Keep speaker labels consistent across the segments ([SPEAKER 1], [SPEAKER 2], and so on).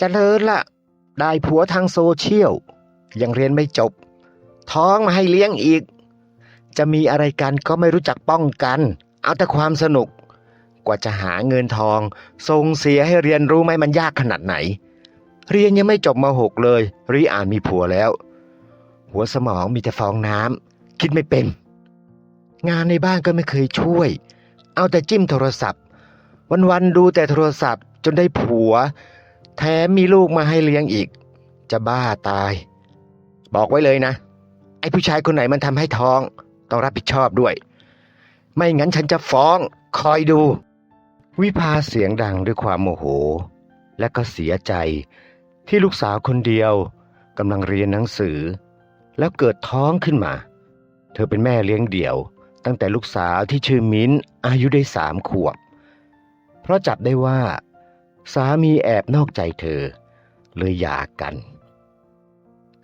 [SPEAKER 1] เจริญละได้ผัวทางโซเชียล ยังเรียนไม่จบ ท้องมาให้เลี้ยงอีก จะมีอะไรกันก็ไม่รู้จักป้องกัน เอาแต่ความสนุก กว่าจะหาเงินทองส่งเสียให้เรียนรู้ไหมมันยากขนาดไหน เรียนยังไม่จบมาหกเลยรีอ่านมีผัวแล้ว หัวสมองมีแต่ฟองน้ำคิดไม่เป็น งานในบ้านก็ไม่เคยช่วย เอาแต่จิ้มโทรศัพท์ วันๆดูแต่โทรศัพท์จนได้ผัว แถมมีลูกมาให้เลี้ยงอีก จะบ้าตาย บอกไว้เลยนะ ไอ้ผู้ชายคนไหนมันทำให้ท้อง ต้องรับผิดชอบด้วย ไม่งั้นฉันจะฟ้อง คอยดู วิภาเสียงดังด้วยความโมโห และก็เสียใจ ที่ลูกสาวคนเดียวกำลังเรียนหนังสือ แล้วเกิดท้องขึ้นมา เธอเป็นแม่เลี้ยงเดี่ยว ตั้งแต่ลูกสาวที่ชื่อมิ้นอายุได้สามขวบ เพราะจับได้ว่า สามีแอบนอกใจเธอ เลยหย่ากัน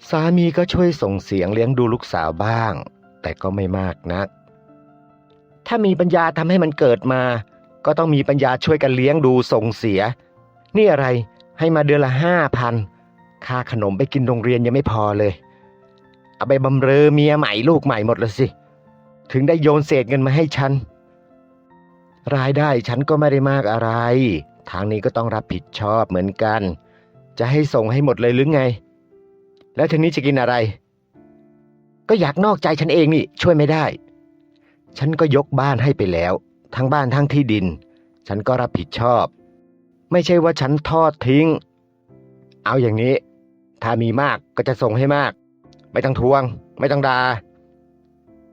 [SPEAKER 1] สามีก็ช่วยส่งเสียงเลี้ยงดูลูกสาวบ้าง แต่ก็ไม่มากนัก ถ้ามีปัญญาทำให้มันเกิดมา ก็ต้องมีปัญญาช่วยกันเลี้ยงดูส่งเสีย นี่อะไรให้มาเดือนละห้าพันค่าขนมไปกินโรงเรียนยังไม่พอเลย เอาไปบำเรอเมียใหม่ลูกใหม่หมดละสิ ถึงได้โยนเศษเงินมาให้ฉัน รายได้ฉันก็ไม่ได้มากอะไร ทางนี้ก็ต้องรับผิดชอบเหมือนกัน จะให้ส่งให้หมดเลยหรือไง แล้วทีนี้จะกินอะไร ก็อยากนอกใจฉันเองนี่ช่วยไม่ได้ ฉันก็ยกบ้านให้ไปแล้ว ทั้งบ้านทั้งที่ดิน ฉันก็รับผิดชอบ ไม่ใช่ว่าฉันทอดทิ้ง เอาอย่างนี้ ถ้ามีมากก็จะส่งให้มาก ไม่ต้องทวง ไม่ต้องดา่า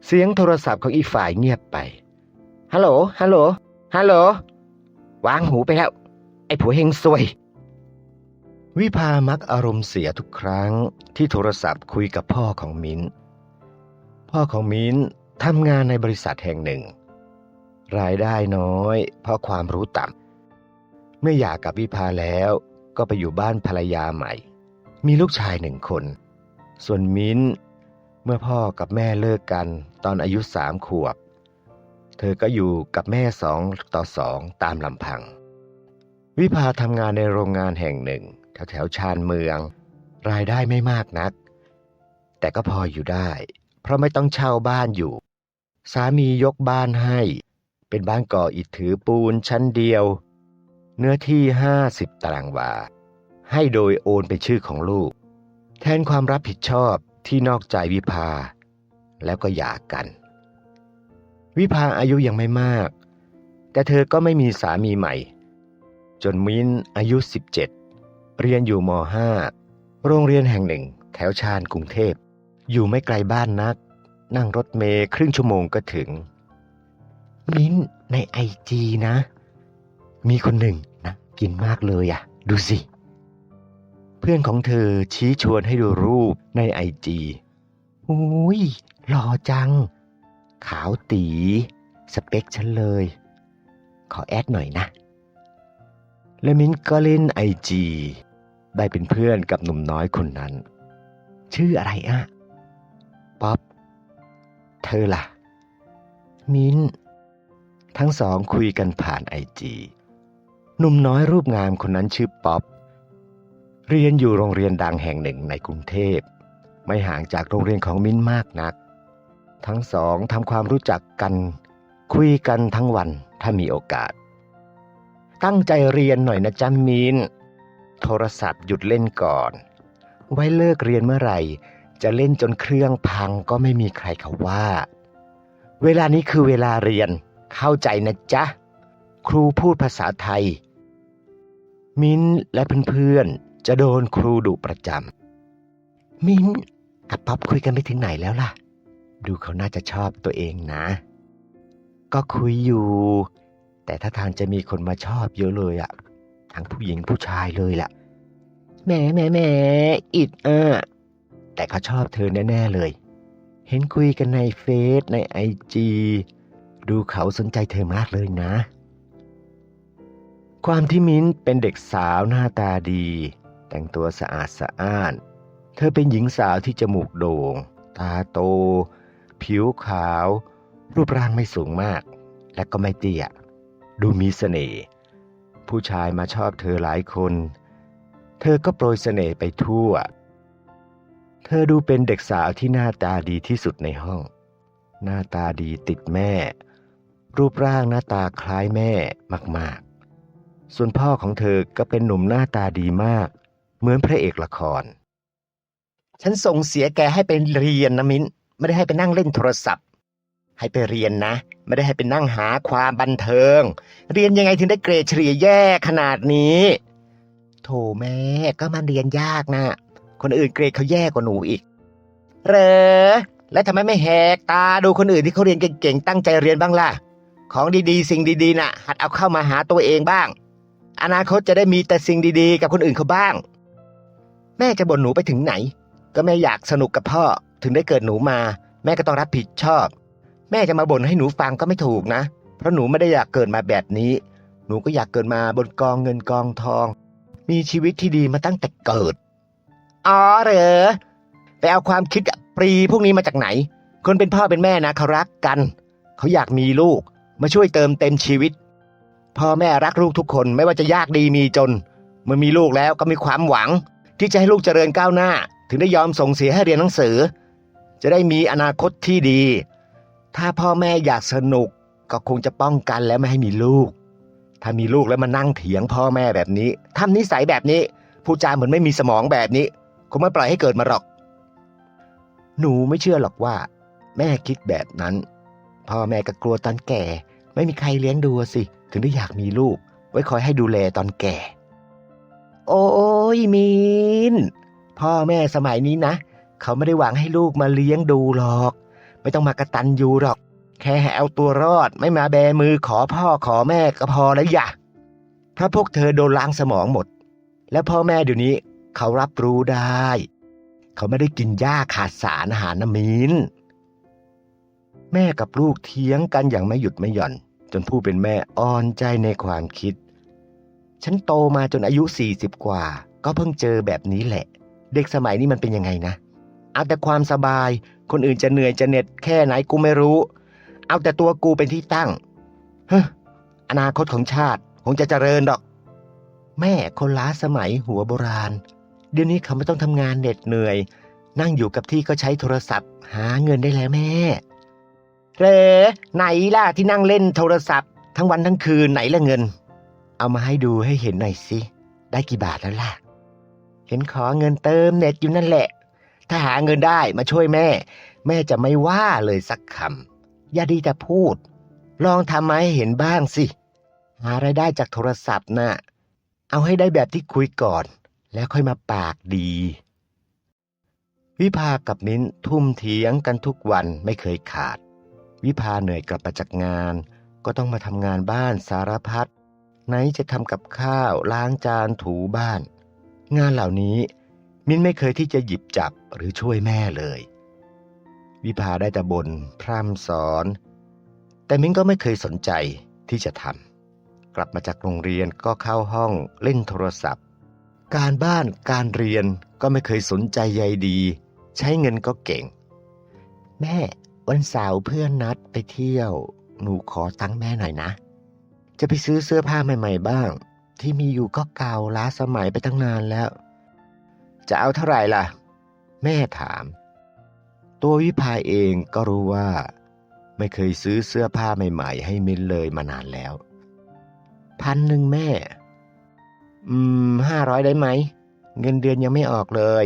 [SPEAKER 1] เสียงโทรศัพท์ของอีกฝ่ายเงียบไป ฮัลโหล ฮัลโหล ฮัลโหล วางหูไปแล้ว อ้ผัวเฮงซวย วิภามักอารมณ์เสียทุกครั้งที่โทรศัพท์คุยกับพ่อของมิ้น พ่อของมิ้นทำงานในบริษัทแห่งหนึ่ง รายได้น้อย เพราะความรู้ต่ำเมื่อหย่ากับวิภาแล้วก็ไปอยู่บ้านภรรยาใหม่ มีลูกชายหนึ่งคน ส่วนมิ้น เมื่อพ่อกับแม่เลิกกันตอนอายุสามขวบ เธอก็อยู่กับแม่สองต่อสองตามลำพัง วิภาทำงานในโรงงานแห่งหนึ่ง แถวแถวชานเมือง รายได้ไม่มากนัก แต่ก็พออยู่ได้ เพราะไม่ต้องเช่าบ้านอยู่ สามียกบ้านให้ เป็นบ้านก่ออิฐถือปูนชั้นเดียว เนื้อที่ห้าสิบตารางวา ให้โดยโอนเป็นชื่อของลูก แทนความรับผิดชอบที่นอกใจวิภา แล้วก็หย่ากัน วิภาอายุยังไม่มาก แต่เธอก็ไม่มีสามีใหม่ จนมิ้นอายุ 17 เรียนอยู่ม .5 โรงเรียนแห่งหนึ่ง แถวชานกรุงเทพ อยู่ไม่ไกลบ้านนัก นั่งรถเมย์ครึ่งชั่วโมงก็ถึง มิ้นในไอจีนะ มีคนหนึ่งนะกินมากเลยอะดูสิ เพื่อนของเธอชี้ชวนให้ดูรูปในไอจีอุ้ยหล่อจัง ขาวตี สเปคฉันเลย ขอแอดหน่อยนะ และมิ้นก็เล่นไอจีได้เป็นเพื่อนกับหนุ่มน้อยคนนั้น ชื่ออะไรอะป๊อปเธอล่ะ มิ้น ทั้งสองคุยกันผ่านไอจีหนุ่มน้อยรูปงามคนนั้นชื่อป๊อปเรียนอยู่โรงเรียนดังแห่งหนึ่งในกรุงเทพ ไม่ห่างจากโรงเรียนของมิ้นมากนัก ทั้งสองทำความรู้จักกัน คุยกันทั้งวันถ้ามีโอกาส ตั้งใจเรียนหน่อยนะจ๊ะมิน โทรศัพท์หยุดเล่นก่อน ไว้เลิกเรียนเมื่อไหร่ จะเล่นจนเครื่องพังก็ไม่มีใครเขาว่า เวลานี้คือเวลาเรียน เข้าใจนะจ๊ะ ครูพูดภาษาไทย มิ้นและเพื่อนๆ จะโดนครูดุประจำ มิ้นกับป๊อปคุยกันไปถึงไหนแล้วล่ะ ดูเขาน่าจะชอบตัวเองนะ ก็คุยอยู่ แต่ถ้าทางจะมีคนมาชอบเยอะเลยอะทั้งผู้หญิงผู้ชายเลยล่ะแหมแหมแหมอิดเออแต่เขาชอบเธอแน่ๆเลย เห็นคุยกันในเฟซในไอจีดูเขาสนใจเธอมากเลยนะ ความที่มิ้นเป็นเด็กสาวหน้าตาดี แต่งตัวสะอาดสะอ้าน เธอเป็นหญิงสาวที่จมูกโด่ง ตาโต ผิวขาว รูปร่างไม่สูงมาก และก็ไม่เตี้ย ดูมีเสน่ห์ผู้ชายมาชอบเธอหลายคน เธอก็โปรยเสน่ห์ไปทั่ว เธอดูเป็นเด็กสาวที่หน้าตาดีที่สุดในห้อง หน้าตาดีติดแม่ รูปร่างหน้าตาคล้ายแม่มากๆ ส่วนพ่อของเธอก็เป็นหนุ่มหน้าตาดีมาก เหมือนพระเอกละคร ฉันส่งเสียแกให้ไปเรียนนะมิ้น ไม่ได้ให้ไปนั่งเล่นโทรศัพท์ ให้ไปเรียนนะ ไม่ได้ให้ไปนั่งหาความบันเทิง เรียนยังไงถึงได้เกรดเฉลี่ยแย่ขนาดนี้โถแม่ก็มันเรียนยากนะคนอื่นเกรดเขาแย่กว่าหนูอีกเหรอแล้วทำไมไม่แหกตาดูคนอื่นที่เขาเรียนเก่งๆตั้งใจเรียนบ้างล่ะ ของดีๆ สิ่งดีๆน่ะ หัดเอาเข้ามาหาตัวเองบ้าง อนาคตจะได้มีแต่สิ่งดีๆ กับคนอื่นเขาบ้าง แม่จะบ่นหนูไปถึงไหน ก็แม่อยากสนุกกับพ่อถึงได้เกิดหนูมา แม่ก็ต้องรับผิดชอบ แม่จะมาบ่นให้หนูฟังก็ไม่ถูกนะ เพราะหนูไม่ได้อยากเกิดมาแบบนี้ หนูก็อยากเกิดมาบนกองเงินกองทอง มีชีวิตที่ดีมาตั้งแต่เกิด อ๋อเหรอไปเอาความคิดปรีพวกนี้มาจากไหน คนเป็นพ่อเป็นแม่นะเขารักกัน เขาอยากมีลูก มาช่วยเติมเต็มชีวิต พ่อแม่รักลูกทุกคนไม่ว่าจะยากดีมีจน เมื่อมีลูกแล้วก็มีความหวัง ที่จะให้ลูกเจริญก้าวหน้า ถึงได้ยอมส่งเสียให้เรียนหนังสือ จะได้มีอนาคตที่ดี ถ้าพ่อแม่อยากสนุกก็คงจะป้องกันแล้วไม่ให้มีลูก ถ้ามีลูกแล้วมานั่งเถียงพ่อแม่แบบนี้ทำนิสัยแบบนี้พูดจาเหมือนไม่มีสมองแบบนี้คงไม่ปล่อยให้เกิดมาหรอก หนูไม่เชื่อหรอกว่า แม่คิดแบบนั้น พ่อแม่ก็กลัวตอนแก่ ไม่มีใครเลี้ยงดูสิ ถึงได้อยากมีลูก ไว้คอยให้ดูแลตอนแก่ โอ้ยมีน พ่อแม่สมัยนี้นะ เขาไม่ได้หวังให้ลูกมาเลี้ยงดูหรอก ไม่ต้องมากระตันยูหรอก แค่ให้เอาตัวรอดไม่มาแบมือขอพ่อขอแม่ก็พอแล้วอย่าเพราะพวกเธอโดนล้างสมองหมด แล้วพ่อแม่เดี๋ยวนี้เขารับรู้ได้ เขาไม่ได้กินหญ้าขาดสารอาหารนะมินแม่กับลูกเถียงกันอย่างไม่หยุดไม่หย่อน จนผู้เป็นแม่อ่อนใจในความคิด ฉันโตมาจนอายุสี่สิบกว่า ก็เพิ่งเจอแบบนี้แหละ เด็กสมัยนี้มันเป็นยังไงนะเอาแต่ความสบาย คนอื่นจะเหนื่อยจะเหน็ดแค่ไหนกูไม่รู้ เอาแต่ตัวกูเป็นที่ตั้งเฮ้ออนาคตของชาติคงจะเจริญดอก แม่คนล้าสมัยหัวโบราณ เดี๋ยวนี้เขาไม่ต้องทำงานเหน็ดเหนื่อย นั่งอยู่กับที่ก็ใช้โทรศัพท์ หาเงินได้แล้วแม่เรไหนล่ะที่นั่งเล่นโทรศัพท์ ทั้งวันทั้งคืนไหนละเงิน เอามาให้ดูให้เห็นหน่อยสิ ได้กี่บาทแล้วล่ะ เห็นขอเงินเติมเน็ตอยู่นั่นแหละ ถ้าหาเงินได้มาช่วยแม่ แม่จะไม่ว่าเลยสักคำอย่าดีแต่พูด ลองทำมาให้เห็นบ้างสิ หารายได้จากโทรศัพท์น่ะ เอาให้ได้แบบที่คุยก่อน แล้วค่อยมาปากดี วิภากับมิ้นทุ่มเถียงกันทุกวันไม่เคยขาด วิภาเหนื่อยกลับมาจากงาน ก็ต้องมาทำงานบ้านสารพัดไหนจะทำกับข้าวล้างจานถูบ้าน งานเหล่านี้ มิ้นไม่เคยที่จะหยิบจับหรือช่วยแม่เลย วิภาได้แต่บนพร่ำสอน แต่มิ้นก็ไม่เคยสนใจที่จะทำกลับมาจากโรงเรียนก็เข้าห้องเล่นโทรศัพท์ การบ้านการเรียนก็ไม่เคยสนใจใยดี ใช้เงินก็เก่ง แม่วันเสาร์เพื่อนนัดไปเที่ยว หนูขอตังค์แม่หน่อยนะ จะไปซื้อเสื้อผ้าใหม่ ๆ บ้าง ที่มีอยู่ก็เก่าล้าสมัยไปตั้งนานแล้ว จะเอาเท่าไหร่ล่ะ แม่ถาม ตัววิภาเองก็รู้ว่า ไม่เคยซื้อเสื้อผ้าใหม่ๆ ให้มินเลยมานานแล้ว พันหนึ่งแม่ อืมห้าร้อยได้ไหม เงินเดือนยังไม่ออกเลย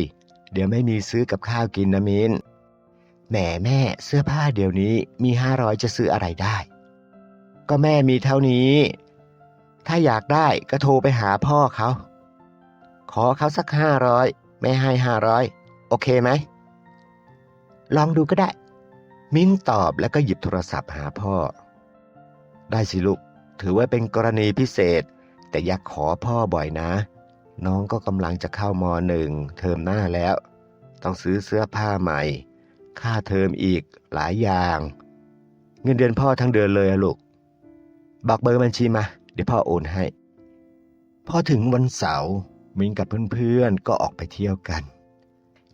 [SPEAKER 1] เดี๋ยวไม่มีซื้อกับข้าวกินนะมินแหมแม่เสื้อผ้าเดี๋ยวนี้มีห้าร้อยจะซื้ออะไรได้ ก็แม่มีเท่านี้ ถ้าอยากได้ก็โทรไปหาพ่อเขา ขอเขาสักห้าร้อย แม่ให้ห้าร้อยโอเคไหม ลองดูก็ได้ มิ้นตอบแล้วก็หยิบโทรศัพท์หาพ่อ ได้สิลูก ถือว่าเป็นกรณีพิเศษ แต่อยากขอพ่อบ่อยนะ น้องก็กำลังจะเข้ามหนึ่งเทอมหน้าแล้ว ต้องซื้อเสื้อผ้าใหม่ ค่าเทอมอีกหลายอย่าง เงินเดือนพ่อทั้งเดือนเลยลูก บอกเบอร์บัญชีมา เดี๋ยวพ่อโอนให้ พอถึงวันเสาร์ มินกับเพื่อนๆก็ออกไปเที่ยวกัน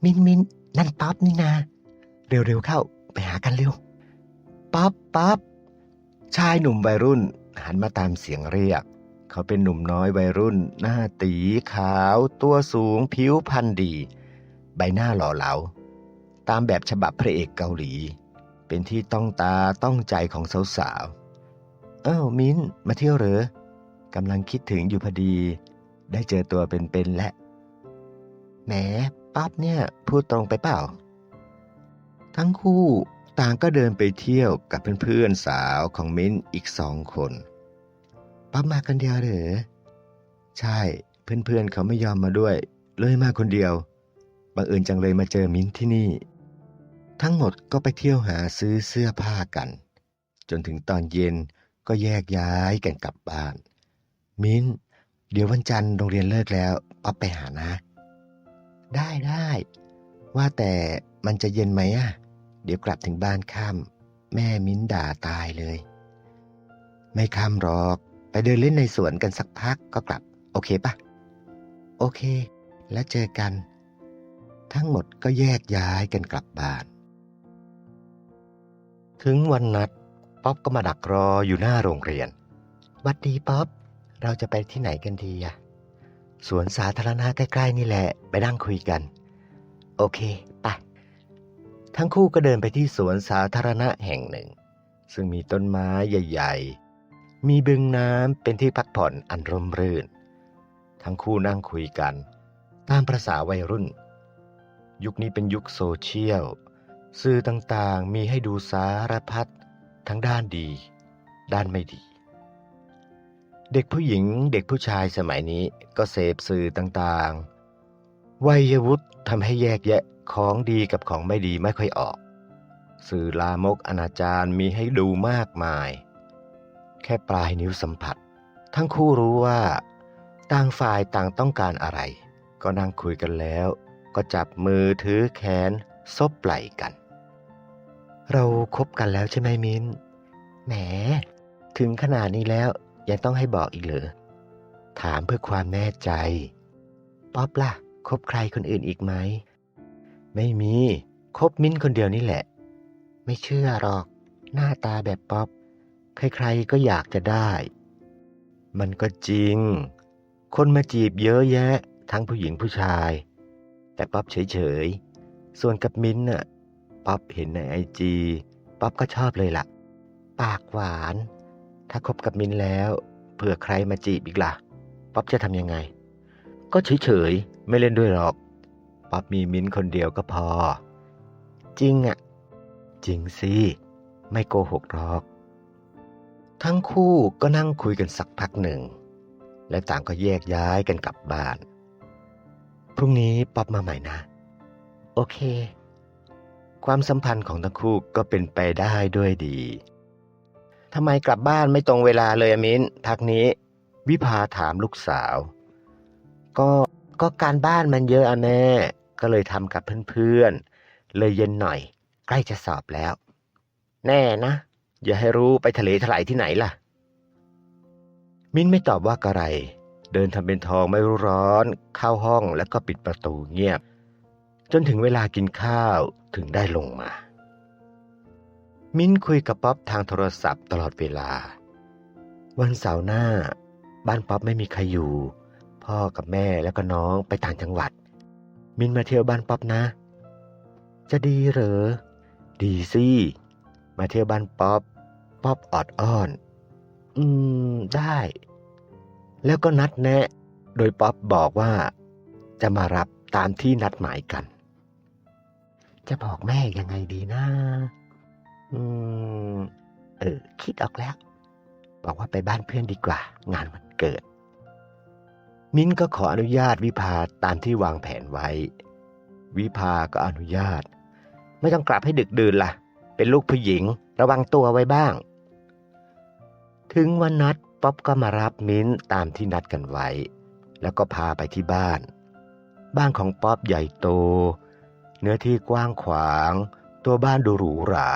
[SPEAKER 1] มินมินนั่นป๊อปนี่นาเร็วๆเข้าไปหากันเร็วป๊อปป๊อปชายหนุ่มวัยรุ่นหันมาตามเสียงเรียก เขาเป็นหนุ่มน้อยวัยรุ่น หน้าตีขาว ตัวสูงผิวพรรณดี ใบหน้าหล่อเหลา ตามแบบฉบับพระเอกเกาหลี เป็นที่ต้องตาต้องใจของสาวๆเอ้ามิ้นมาเที่ยวเหรอกำลังคิดถึงอยู่พอดี ได้เจอตัวเป็นๆและแหมป๊อบเนี่ยพูดตรงไปเปล่า ทั้งคู่ต่างก็เดินไปเที่ยวกับเพื่อนๆสาวของมิ้นอีกสองคนป๊อบมาคนเดียวเหรอใช่เพื่อนๆเขาไม่ยอมมาด้วย เลยมาคนเดียวบังเอิญจังเลยมาเจอมิ้นที่นี่ ทั้งหมดก็ไปเที่ยวหาซื้อเสื้อผ้ากัน จนถึงตอนเย็นก็แยกย้ายกันกลับบ้าน มิ้น เดี๋ยววันจันทร์โรงเรียนเลิกแล้วป๊อบไปหานะ ได้ได้ ว่าแต่มันจะเย็นไหมอะ เดี๋ยวกลับถึงบ้านค่ำแม่มิ้นด่าตายเลย ไม่ค่ำหรอก ไปเดินเล่นในสวนกันสักพักก็กลับ โอเคปะโอเค แล้วเจอกัน ทั้งหมดก็แยกย้ายกันกลับบ้าน ถึงวันนัดป๊อปก็มาดักรออยู่หน้าโรงเรียนวัดดีป๊อป เราจะไปที่ไหนกันดีอะสวนสาธารณะใกล้ ๆ นี่แหละ ไปนั่งคุยกัน โอเค ไป ทั้งคู่ก็เดินไปที่สวนสาธารณะแห่งหนึ่ง ซึ่งมีต้นไม้ใหญ่ ๆ มีบึงน้ำเป็นที่พักผ่อนอันร่มรื่น ทั้งคู่นั่งคุยกัน ตามประษาวัยรุ่น ยุคนี้เป็นยุคโซเชียล สื่อต่างๆ มีให้ดูสารพัด ทั้งด้านดี ด้านไม่ดี เด็กผู้หญิงเด็กผู้ชายสมัยนี้ก็เสพสื่อต่างๆ วัยวุฒิทำให้แยกแยะของดีกับของไม่ดีไม่ค่อยออก สื่อลามกอนาจารมีให้ดูมากมาย แค่ปลายนิ้วสัมผัส ทั้งคู่รู้ว่า ต่างฝ่ายต่างต้องการอะไร ก็นั่งคุยกันแล้ว ก็จับมือถือแขนซบไหล่กัน เราคบกันแล้วใช่ไหมมินแหม ถึงขนาดนี้แล้ว ยังต้องให้บอกอีกเหรอ ถามเพื่อความแน่ใจ ป๊อปล่ะ คบใครคนอื่นอีกไหม ไม่มี คบมิ้นคนเดียวนี่แหละ ไม่เชื่อหรอก หน้าตาแบบป๊อป ใครๆก็อยากจะได้ มันก็จริง คนมาจีบเยอะแยะ ทั้งผู้หญิงผู้ชาย แต่ป๊อปเฉยๆ ส่วนกับมิ้นน่ะ ป๊อปเห็นในไอจี ป๊อปก็ชอบเลยล่ะ ปากหวาน ถ้าคบกับมิ้นแล้วเผื่อใครมาจีบอีกล่ะ ป๊อปจะทำยังไง ก็เฉยๆ ไม่เล่นด้วยหรอก ป๊อปมีมิ้นคนเดียวก็พอ จริงอะ จริงสิ ไม่โกหกหรอก ทั้งคู่ก็นั่งคุยกันสักพักหนึ่ง และต่างก็แยกย้ายกันกลับบ้าน พรุ่งนี้ป๊อปมาใหม่นะ โอเค ความสัมพันธ์ของทั้งคู่ก็เป็นไปได้ด้วยดี ทำไมกลับบ้านไม่ตรงเวลาเลยอะมินพักนี้ วิภาถามลูกสาว ก็ก็การบ้านมันเยอะอะแม่ ก็เลยทำกับเพื่อนๆ เลยเย็นหน่อย ใกล้จะสอบแล้ว แน่นะ อย่าให้รู้ไปทะเลถลายที่ไหนล่ะ มิ้นไม่ตอบว่ากระไร เดินทำเป็นทองไม่รู้ร้อน เข้าห้องแล้วก็ปิดประตูเงียบ จนถึงเวลากินข้าวถึงได้ลงมา มิ้นคุยกับป๊อปทางโทรศัพท์ตลอดเวลา วันเสาร์หน้า บ้านป๊อปไม่มีใครอยู่ พ่อกับแม่แล้วก็น้องไปต่างจังหวัด มิ้นมาเที่ยวบ้านป๊อปนะ จะดีเหรอ ดีสิ มาเที่ยวบ้านป๊อป ป๊อปออดอ้อน อืม ได้ แล้วก็นัดแนะ โดยป๊อปบอกว่า จะมารับตามที่นัดหมายกัน จะบอกแม่ยังไงดีนะ อืม เออ คิดออกแล้ว บอกว่าไปบ้านเพื่อนดีกว่า งานวันเกิด มิ้นก็ขออนุญาตวิภาตามที่วางแผนไว้ วิภาก็อนุญาต ไม่ต้องกลับให้ดึกดื่นล่ะ เป็นลูกผู้หญิง ระวังตัวไว้บ้าง ถึงวันนัดป๊อปก็มารับมิ้นตามที่นัดกันไว้ แล้วก็พาไปที่บ้าน บ้านของป๊อปใหญ่โต เนื้อที่กว้างขวาง ตัวบ้านดูหรูหรา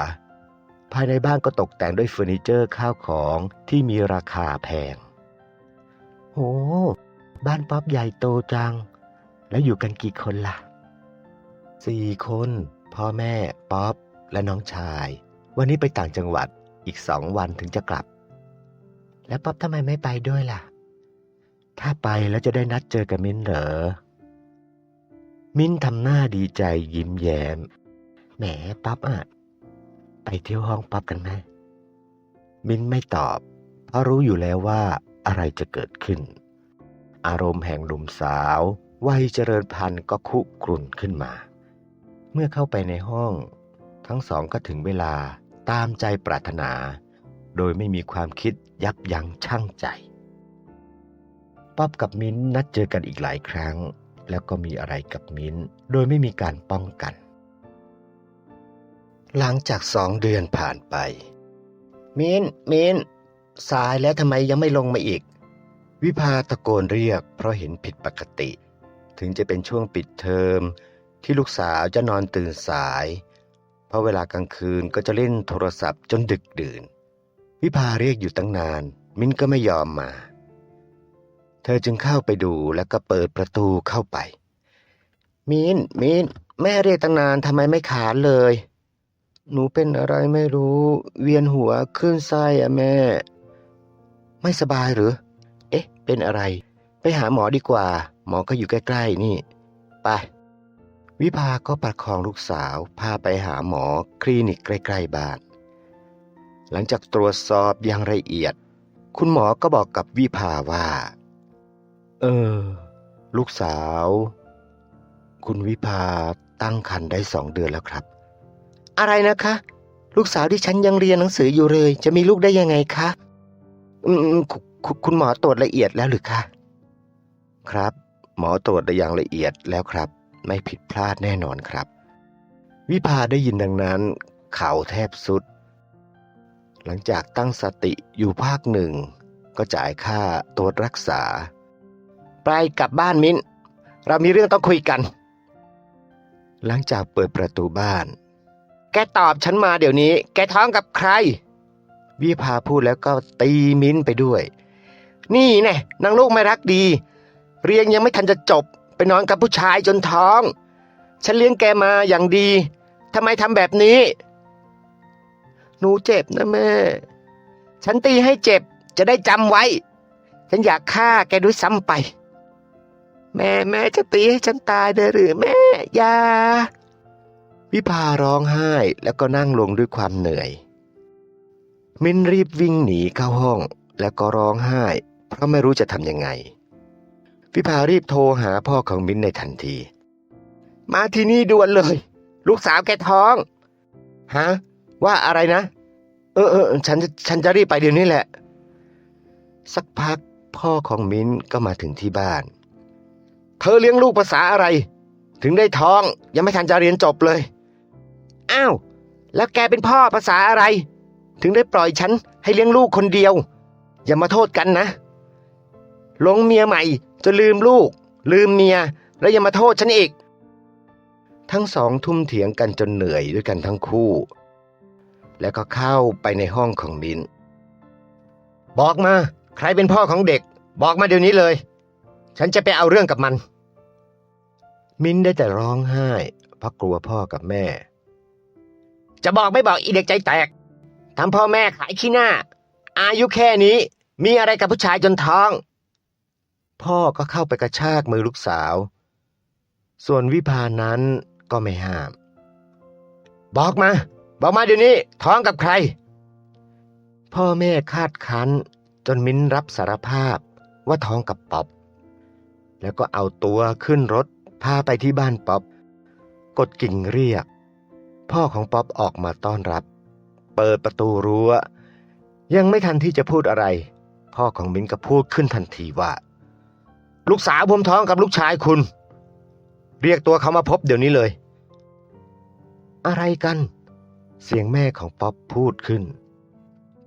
[SPEAKER 1] ภายในบ้านก็ตกแต่งด้วยเฟอร์นิเจอร์ข้าวของที่มีราคาแพงโหบ้านป๊อปใหญ่โตจัง แล้วอยู่กันกี่คนล่ะสี่คน พ่อแม่ป๊อปและน้องชาย วันนี้ไปต่างจังหวัดอีกสองวันถึงจะกลับ แล้วป๊อปทำไมไม่ไปด้วยล่ะ ถ้าไปแล้วจะได้นัดเจอกับมิ้นเหรอ มิ้นทำหน้าดีใจยิ้มแย้ม แหมป๊อปอะ ไปเที่ยวห้องป๊อปกันไหมมิ้นไม่ตอบ เพราะรู้อยู่แล้วว่าอะไรจะเกิดขึ้น อารมณ์แห่งหนุ่มสาววัยเจริญพันธุ์ก็คุกรุ่นขึ้นมา เมื่อเข้าไปในห้อง ทั้งสองก็ถึงเวลาตามใจปรารถนา โดยไม่มีความคิดยับยั้งชั่งใจป๊อบกับมิ้นนัดเจอกันอีกหลายครั้ง แล้วก็มีอะไรกับมิ้น โดยไม่มีการป้องกัน หลังจากสองเดือนผ่านไป มินมินสายแล้วทำไมยังไม่ลงมาอีก วิภาตะโกนเรียกเพราะเห็นผิดปกติ ถึงจะเป็นช่วงปิดเทอมที่ลูกสาวจะนอนตื่นสาย เพราะเวลากลางคืนก็จะเล่นโทรศัพท์จนดึกดื่น วิภาเรียกอยู่ตั้งนาน มินก็ไม่ยอมมา เธอจึงเข้าไปดูแล้วก็เปิดประตูเข้าไป มินมินแม่เรียกตั้งนานทำไมไม่ขานเลย หนูเป็นอะไรไม่รู้ เวียนหัวขึ้นไส้อะแม่ ไม่สบายหรือ เอ๊ะ เป็นอะไร ไปหาหมอดีกว่า หมอก็อยู่ใกล้ๆ นี่ไปวิภาก็ประคองลูกสาวพาไปหาหมอคลินิกใกล้ๆบ้าน หลังจากตรวจสอบอย่างละเอียด คุณหมอก็บอกกับวิภาว่า เออ ลูกสาว คุณวิภาตั้งครรภ์ได้สองเดือนแล้วครับ อะไรนะคะ ลูกสาวที่ฉันยังเรียนหนังสืออยู่เลย จะมีลูกได้ยังไงคะอืมคุคุคุณหมอตรวจละเอียดแล้วหรือคะครับ หมอตรวจได้อย่างละเอียดแล้วครับ ไม่ผิดพลาดแน่นอนครับ วิภาได้ยินดังนั้น เข่าแทบสุด หลังจากตั้งสติอยู่ภาคหนึ่ง ก็จ่ายค่าตรวจรักษา ไปกลับบ้านมิ้น เรามีเรื่องต้องคุยกัน หลังจากเปิดประตูบ้าน แกตอบฉันมาเดี๋ยวนี้ แกท้องกับใคร วิภาพูดแล้วก็ตีมิ้นไปด้วย นี่แน่นางลูกไม่รักดี เรียนยังไม่ทันจะจบ ไปนอนกับผู้ชายจนท้อง ฉันเลี้ยงแกมาอย่างดีทำไมทำแบบนี้ หนูเจ็บนะแม่ ฉันตีให้เจ็บจะได้จำไว้ ฉันอยากฆ่าแกด้วยซ้ำไป แม่แม่จะตีให้ฉันตายเลยหรือแม่ อย่า วิภาร้องไห้แล้วก็นั่งลงด้วยความเหนื่อย มิ้นรีบวิ่งหนีเข้าห้องแล้วก็ร้องไห้ เพราะไม่รู้จะทำยังไง วิภารีบโทรหาพ่อของมิ้นในทันที มาที่นี่ด่วนเลย ลูกสาวแกท้อง ฮะ ว่าอะไรนะ เออเออฉันจะฉันจะรีบไปเดี๋ยวนี้แหละ สักพักพ่อของมิ้นก็มาถึงที่บ้าน เธอเลี้ยงลูกภาษาอะไร ถึงได้ท้องยังไม่ทันจะเรียนจบเลย อ้าว แล้วแกเป็นพ่อภาษาอะไร ถึงได้ปล่อยฉันให้เลี้ยงลูกคนเดียว อย่ามาโทษกันนะหลงเมียใหม่จนลืมลูก ลืมเมีย แล้วย่ามาโทษฉันอีก ทั้งสองทุ่มเถียงกันจนเหนื่อยด้วยกันทั้งคู่ แล้วก็เข้าไปในห้องของมินบอกมา ใครเป็นพ่อของเด็ก บอกมาเดี๋ยวนี้เลย ฉันจะไปเอาเรื่องกับมัน มินได้แต่ร้องไห้เพราะกลัวพ่อกับแม่ จะบอกไม่บอกอีเด็กใจแตกทำพ่อแม่ขายขี้หน้า อายุแค่นี้ มีอะไรกับผู้ชายจนท้อง พ่อก็เข้าไปกระชากมือลูกสาว ส่วนวิพานั้นก็ไม่ห้าม บอกมา บอกมาเดี๋ยวนี้ ท้องกับใคร พ่อแม่คาดคั้น จนมิ้นรับสารภาพว่าท้องกับป๊อปแล้วก็เอาตัวขึ้นรถพาไปที่บ้านป๊อปกดกิ่งเรียก พ่อของป๊อปออกมาต้อนรับ เปิดประตูรั้ว ยังไม่ทันที่จะพูดอะไร พ่อของมิ้นก็พูดขึ้นทันทีว่า ลูกสาวผมท้องกับลูกชายคุณ เรียกตัวเขามาพบเดี๋ยวนี้เลย อะไรกัน เสียงแม่ของป๊อปพูดขึ้น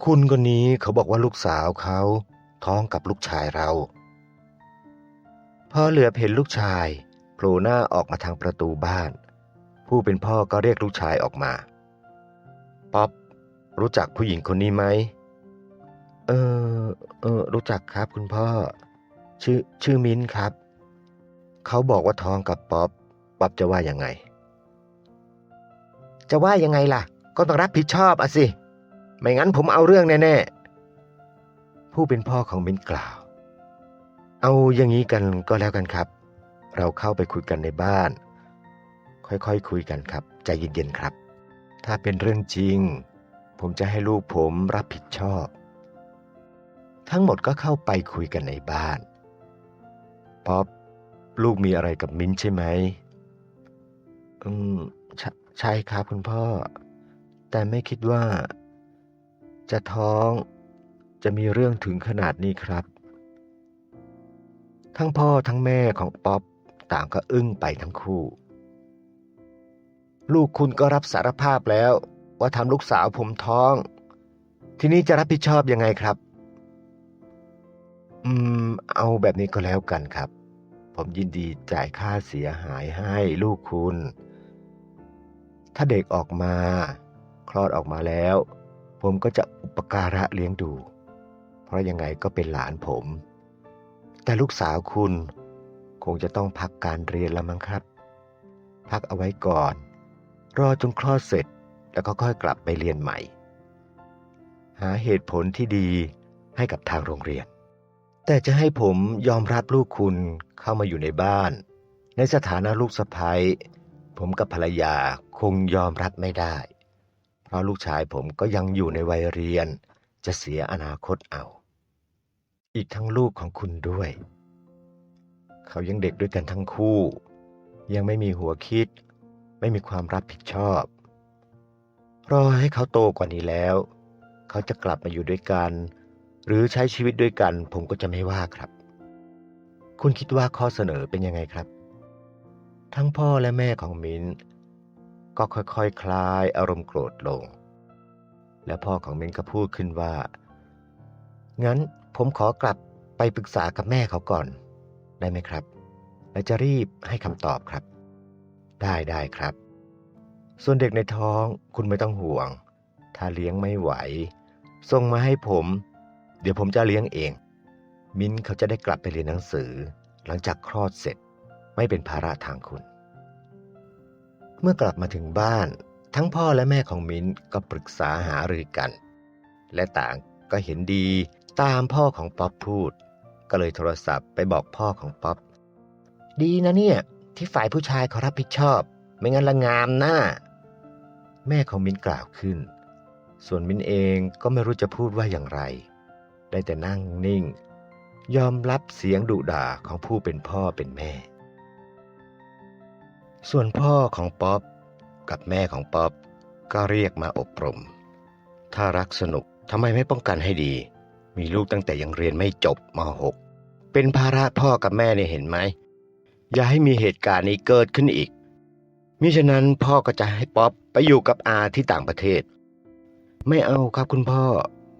[SPEAKER 1] คุณคนนี้เขาบอกว่าลูกสาวเขาท้องกับลูกชายเรา พอเหลือเห็นลูกชายโผล่หน้าออกมาทางประตูบ้าน ผู้เป็นพ่อก็เรียกลูกชายออกมา ป๊อปรู้จักผู้หญิงคนนี้ไหม เออ เออ รู้จักครับคุณพ่อ ชื่อ ชื่อมิ้นครับ เขาบอกว่าท้องกับป๊อป ป๊อปจะว่ายังไง จะว่ายังไงล่ะ ก็ต้องรับผิดชอบอะสิ ไม่งั้นผมเอาเรื่องแน่ๆ ผู้เป็นพ่อของมิ้นกล่าว เอาอย่างนี้กันก็แล้วกันครับ เราเข้าไปคุยกันในบ้าน ค่อยๆคคุยกันครับ ใจเย็นๆครับ ถ้าเป็นเรื่องจริง ผมจะให้ลูกผมรับผิดชอบ ทั้งหมดก็เข้าไปคุยกันในบ้านป๊อปลูกมีอะไรกับมิ้นใช่ไหมอืมใชใช่ครับคุณพ่อ แต่ไม่คิดว่า จะท้องจะมีเรื่องถึงขนาดนี้ครับ ทั้งพ่อทั้งแม่ของป๊อปต่างก็อึ้งไปทั้งคู่ ลูกคุณก็รับสารภาพแล้ว ว่าทำลูกสาวผมท้อง ทีนี้จะรับผิดชอบยังไงครับ อืม เอาแบบนี้ก็แล้วกันครับ ผมยินดีจ่ายค่าเสียหายให้ลูกคุณ ถ้าเด็กออกมา คลอดออกมาแล้ว ผมก็จะอุปการะเลี้ยงดู เพราะยังไงก็เป็นหลานผม แต่ลูกสาวคุณ คงจะต้องพักการเรียนแล้วมั้งครับ พักเอาไว้ก่อน รอจนคลอดเสร็จแล้วก็ค่อยกลับไปเรียนใหม่ หาเหตุผลที่ดีให้กับทางโรงเรียน แต่จะให้ผมยอมรับลูกคุณเข้ามาอยู่ในบ้าน ในสถานะลูกสะใภ้ผมกับภรรยาคงยอมรับไม่ได้ เพราะลูกชายผมก็ยังอยู่ในวัยเรียน จะเสียอนาคตเอา อีกทั้งลูกของคุณด้วย เขายังเด็กด้วยกันทั้งคู่ ยังไม่มีหัวคิด ไม่มีความรับผิดชอบ รอให้เขาโตกว่านี้แล้ว เขาจะกลับมาอยู่ด้วยกัน หรือใช้ชีวิตด้วยกัน ผมก็จะไม่ว่าครับ คุณคิดว่าข้อเสนอเป็นยังไงครับ ทั้งพ่อและแม่ของมิ้นก็ค่อยๆคคลายอารมณ์โกรธลง และพ่อของมิ้นก็พูดขึ้นว่า งั้นผมขอกลับไปปรึกษากับแม่เขาก่อน ได้ไหมครับ และจะรีบให้คำตอบครับ ได้ได้ครับ ส่วนเด็กในท้องคุณไม่ต้องห่วง ถ้าเลี้ยงไม่ไหว ส่งมาให้ผม เดี๋ยวผมจะเลี้ยงเอง มิ้นเขาจะได้กลับไปเรียนหนังสือ หลังจากคลอดเสร็จไม่เป็นภาระทางคุณ เมื่อกลับมาถึงบ้าน ทั้งพ่อและแม่ของมิ้นก็ปรึกษาหารือกัน และต่างก็เห็นดีตามพ่อของป๊อปพูด ก็เลยโทรศัพท์ไปบอกพ่อของป๊อปดีนะเนี่ย ที่ฝ่ายผู้ชายเขารับผิดชอบ ไม่งั้นละงามหน้า แม่ของมิ้นกล่าวขึ้น ส่วนมิ้นเองก็ไม่รู้จะพูดว่าอย่างไร ได้แต่นั่งนิ่ง ยอมรับเสียงดุด่าของผู้เป็นพ่อเป็นแม่ ส่วนพ่อของป๊อปกับแม่ของป๊อปก็เรียกมาอบรม ถ้ารักสนุกทำไมไม่ป้องกันให้ดี มีลูกตั้งแต่ยังเรียนไม่จบม .6 เป็นภาระพ่อกับแม่เนี่ยเห็นไหม อย่าให้มีเหตุการณ์นี้เกิดขึ้นอีกมิฉะนั้นพ่อก็จะให้ป๊อปไปอยู่กับอาที่ต่างประเทศ ไม่เอาครับคุณพ่อ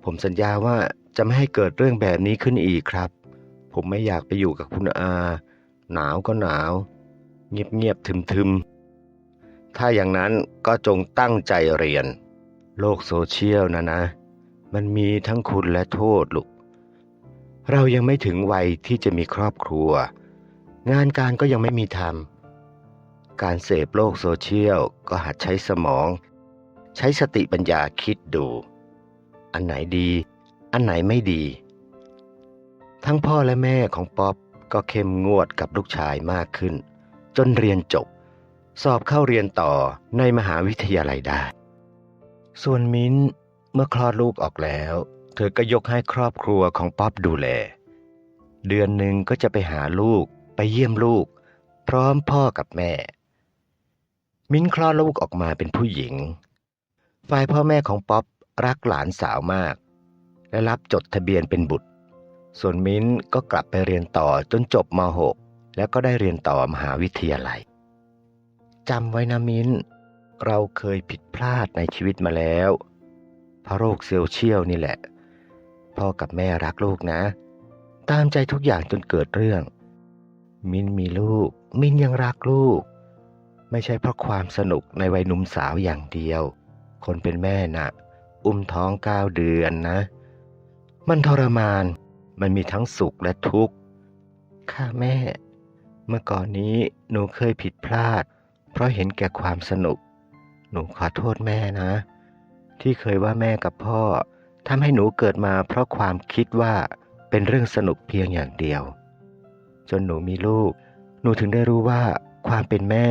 [SPEAKER 1] ผมสัญญาว่าจะไม่ให้เกิดเรื่องแบบนี้ขึ้นอีกครับ ผมไม่อยากไปอยู่กับคุณอา หนาวก็หนาว เงียบๆทึมๆถ้าอย่างนั้นก็จงตั้งใจเรียน โลกโซเชียลนะนะ มันมีทั้งคุณและโทษลูก เรายังไม่ถึงวัยที่จะมีครอบครัว งานการก็ยังไม่มีทำการเสพโลกโซเชียลก็หัดใช้สมอง ใช้สติปัญญาคิดดู อันไหนดี อันไหนไม่ดี ทั้งพ่อและแม่ของป๊อปก็เข้มงวดกับลูกชายมากขึ้น จนเรียนจบ สอบเข้าเรียนต่อในมหาวิทยาลัยได้ ส่วนมิ้นเมื่อคลอดลูกออกแล้ว เธอก็ยกให้ครอบครัวของป๊อปดูแล เดือนหนึ่งก็จะไปหาลูก ไปเยี่ยมลูก พร้อมพ่อกับแม่ มิ้นคลอดลูกออกมาเป็นผู้หญิง ฝ่ายพ่อแม่ของป๊อปรักหลานสาวมาก และรับจดทะเบียนเป็นบุตร ส่วนมิ้นก็กลับไปเรียนต่อจนจบม .6 แล้วก็ได้เรียนต่อมหาวิทยาลัยจำไว้นะมิ้น เราเคยผิดพลาดในชีวิตมาแล้วเพราะโรคโซลเชียลนี่แหละ พ่อกับแม่รักลูกนะ ตามใจทุกอย่างจนเกิดเรื่อง มินมีลูก มินยังรักลูก ไม่ใช่เพราะความสนุกในวัยหนุ่มสาวอย่างเดียว คนเป็นแม่น่ะ อุ้มท้องเก้าเดือนนะ มันทรมาน มันมีทั้งสุขและทุกข์ ค่ะแม่ เมื่อก่อนนี้หนูเคยผิดพลาด เพราะเห็นแก่ความสนุก หนูขอโทษแม่นะ ที่เคยว่าแม่กับพ่อทำให้หนูเกิดมาเพราะความคิดว่าเป็นเรื่องสนุกเพียงอย่างเดียว จนหนูมีลูก หนูถึงได้รู้ว่าความเป็นแม่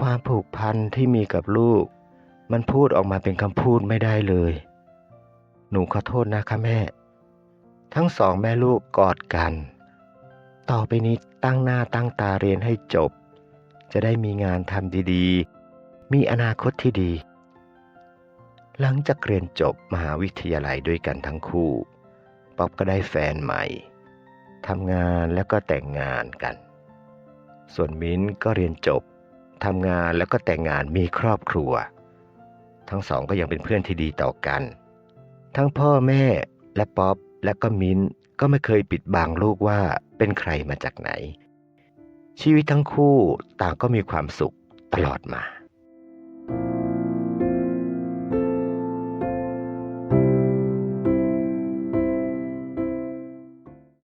[SPEAKER 1] ความผูกพันที่มีกับลูก มันพูดออกมาเป็นคำพูดไม่ได้เลย หนูขอโทษนะคะแม่ ทั้งสองแม่ลูกกอดกัน ต่อไปนี้ตั้งหน้าตั้งตาเรียนให้จบ จะได้มีงานทำดีๆ มีอนาคตที่ดี หลังจากเรียนจบมหาวิทยาลัยด้วยกันทั้งคู่ ป๊อบก็ได้แฟนใหม่ ทำงานแล้วก็แต่งงานกัน ส่วนมิ้นก็เรียนจบทำงานแล้วก็แต่งงานมีครอบครัว ทั้งสองก็ยังเป็นเพื่อนที่ดีต่อกัน ทั้งพ่อแม่และป๊อปและก็มิ้นก็ไม่เคยปิดบังลูกว่าเป็นใครมาจากไหน ชีวิตทั้งคู่ต่างก็มีความสุขตลอดมา